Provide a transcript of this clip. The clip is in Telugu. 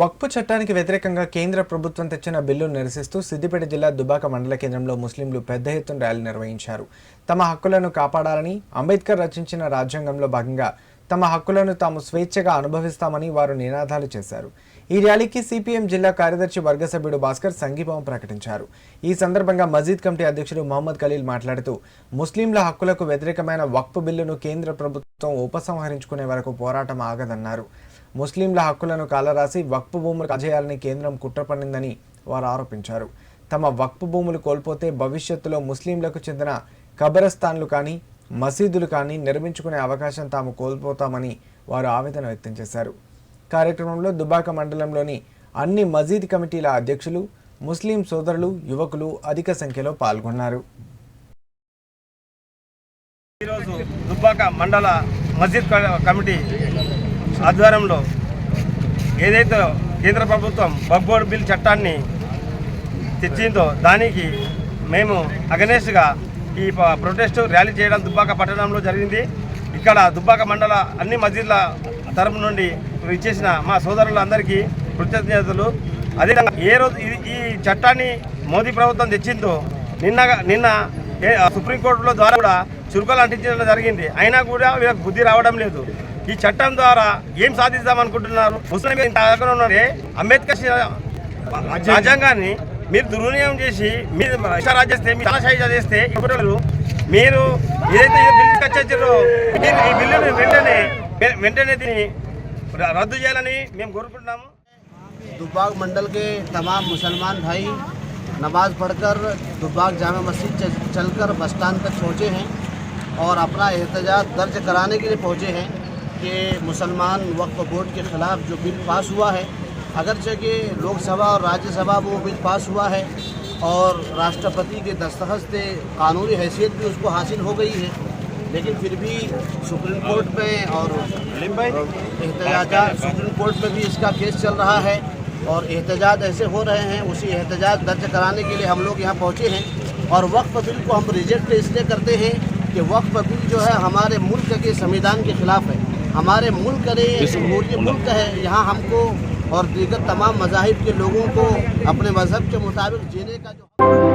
వక్ఫ్ చట్టానికి వ్యతిరేకంగా కేంద్ర ప్రభుత్వం తెచ్చిన బిల్లును నిరసిస్తూ సిద్దిపేట జిల్లా దుబాక మండల కేంద్రంలో ముస్లింలు పెద్ద ఎత్తున ర్యాలీ నిర్వహించారు. తమ హక్కులను కాపాడాలని అంబేద్కర్ రచించిన రాజ్యాంగంలో భాగంగా తమ హక్కులను తాము స్వేచ్ఛగా అనుభవిస్తామని వారు నినాదాలు చేశారు. ఈ ర్యాలీకి సిపిఎం జిల్లా కార్యదర్శి వర్గ సభ్యుడు భాస్కర్ సంఘీభావం ప్రకటించారు. ఈ సందర్భంగా మజీద్ కమిటీ అధ్యక్షుడు మహమ్మద్ ఖలీల్ మాట్లాడుతూ ముస్లింల హక్కులకు వ్యతిరేకమైన వక్ఫ్ బిల్లును కేంద్ర ప్రభుత్వం ఉపసంహరించుకునే వరకు పోరాటం ఆగదన్నారు. ముస్లింల హక్కులను కాలరాసి వక్ఫ్ భూములు కాజేయాలని కేంద్రం కుట్ర పన్నిందని వారు ఆరోపించారు. తమ వక్ఫ్ భూములు కోల్పోతే భవిష్యత్తులో ముస్లింలకు చెందిన కబరస్థాన్లు కానీ మసీదులు కానీ నిర్మించుకునే అవకాశం తాము కోల్పోతామని వారు ఆవేదన వ్యక్తం చేశారు. కార్యక్రమంలో దుబాక మండలంలోని అన్ని మజీద్ కమిటీల అధ్యక్షులు ముస్లిం సోదరులు యువకులు అధిక సంఖ్యలో పాల్గొన్నారు. ఈరోజు దుబ్బాక మండల మస్జిద్ కమిటీ ఆధ్వర్యంలో ఏదైతే కేంద్ర ప్రభుత్వం బగ్బోర్డ్ బిల్ చట్టాన్ని తెచ్చిందో దానికి మేము అగనేస్ట్గా ఈ ప్రొటెస్టు ప్రొటెస్ట్ ర్యాలీ చేయడం దుబ్బాక పట్టణంలో జరిగింది. ఇక్కడ దుబ్బాక మండల అన్ని మసీదుల తరపు నుండి ఇచ్చేసిన మా సోదరులందరికీ కృతజ్ఞతలు. అదేవిధంగా ఏ రోజు ఈ చట్టాన్ని మోదీ ప్రభుత్వం తెచ్చిందో నిన్న నిన్న ఏ- సుప్రీంకోర్టులో ద్వారా కూడా చురుకలు అంటించడం జరిగింది. అయినా కూడా వీళ్ళకి బుద్ధి రావడం లేదు. ఈ చట్టం ద్వారా ఏం సాధిద్దాం అనుకుంటున్నారు ముస్లిం ఇంత ఆగ్రహం ఉన్నారే అంబేద్కర్ రాజ్యాంగాన్ని మీరు దుర్వినియోగం చేసి మీరు ఇష్టారాజ్ చేస్తే మీరు తలశాయి చేస్తే ఇప్పుడు మీరు ఏదైతే ఈ బిల్లు కచ్చారో మీరు ఈ బిల్లుని వెంటనే వెంటనే దీన్ని ర- రద్దు చేయాలని మేము కోరుకుంటున్నాము दुबाग मंडल के तमाम मुसलमान भाई नमाज पढ़कर दुबाग जामा मस्जिद च- चलकर बस स्टैंड तक पहुँचे हैं और अपना एहतजाज दर्ज कराने के लिए पहुँचे हैं कि मुसलमान वक्फ बोर्ड के ख़िलाफ़ जो बिल पास हुआ है, अगरचे कि लोकसभा और राज्यसभा वो बिल पास हुआ है और राष्ट्रपति के दस्तखत से कानूनी हैसियत भी उसको हासिल हो गई है। लेकिन फिर भी सुप्रीम कोर्ट में और एहतजाज सुप्रीम कोर्ट में भी इसका केस चल रहा है और एहतजाज ऐसे हो रहे हैं, उसी एहतजाज दर्ज कराने के लिए हम लोग यहाँ पहुँचे हैं और वक्फ बिल को हम रिजेक्ट इसलिए करते हैं कि वक्फ बिल जो है हमारे मुल्क के संविधान के खिलाफ है। हमारे मुल्क ने जमहूरी मुल्क है यहाँ हमको और दीगर तमाम मजाहब के लोगों को अपने मज़हब के मुताबिक जीने का जो